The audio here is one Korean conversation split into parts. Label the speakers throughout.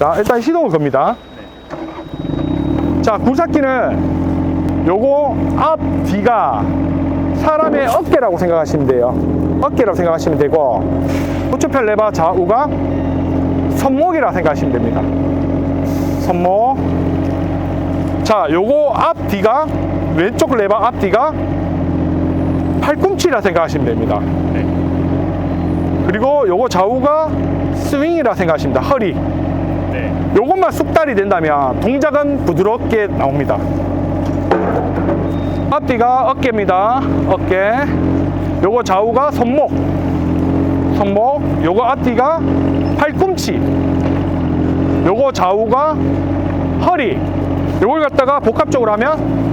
Speaker 1: 자, 일단 시동을 겁니다. 자, 굴삭기는 요거 앞, 뒤가 사람의 어깨라고 생각하시면 돼요. 어깨라고 생각하시면 되고, 우측편 레바 좌우가 손목이라 생각하시면 됩니다. 손목. 자, 요거 앞, 뒤가 왼쪽 레바 앞, 뒤가 팔꿈치라 생각하시면 됩니다. 그리고 요거 좌우가 스윙이라 생각하시면 됩니다. 허리.
Speaker 2: 네.
Speaker 1: 요것만 숙달이 된다면 동작은 부드럽게 나옵니다. 앞뒤가 어깨입니다. 어깨. 요거 좌우가 손목. 손목. 요거 앞뒤가 팔꿈치. 요거 좌우가 허리. 요걸 갖다가 복합적으로 하면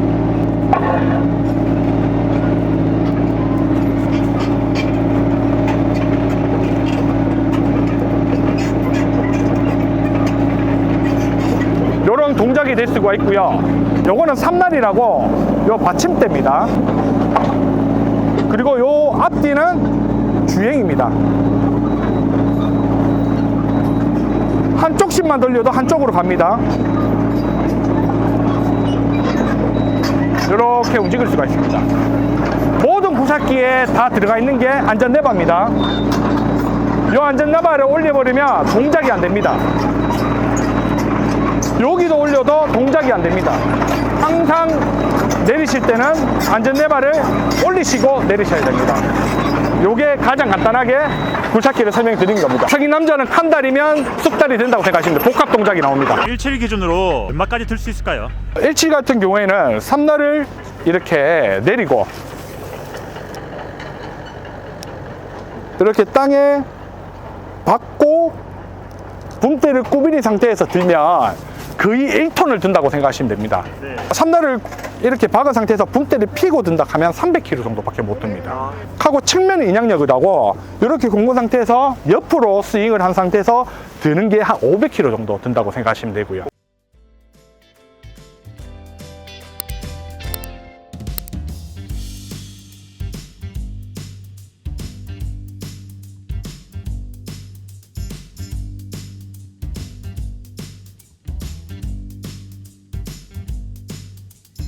Speaker 1: 요런 동작이 될 수가 있고요. 요거는 삼날이라고 요 받침대입니다. 그리고 요 앞뒤는 주행입니다. 한쪽씩만 돌려도 한쪽으로 갑니다. 이렇게 움직일 수가 있습니다. 모든 구삭기에 다 들어가 있는 게 안전 레바입니다. 이 안전 레바를 올려버리면 동작이 안 됩니다. 여기도 올려도 동작이 안 됩니다. 항상 내리실 때는 안전레바를 올리시고 내리셔야 됩니다. 요게 가장 간단하게 굴착기를 설명드린 겁니다. 성인 남자는 한 달이면 숙달이 된다고 생각하시면. 복합 동작이 나옵니다.
Speaker 2: 17 기준으로 얼마까지 들 수 있을까요?
Speaker 1: 17 같은 경우에는 3날을 이렇게 내리고 이렇게 땅에 박고 붐대를 꾸미린 상태에서 들면 거의 1톤을 든다고 생각하시면 됩니다.
Speaker 2: 네.
Speaker 1: 3날을 이렇게 박은 상태에서 붐대를 피고 든다 하면 300km 정도밖에 못 듭니다. 하고 측면 인양력이라고 이렇게 공고 상태에서 옆으로 스윙을 한 상태에서 드는 게 한 500km 정도 든다고 생각하시면 되고요.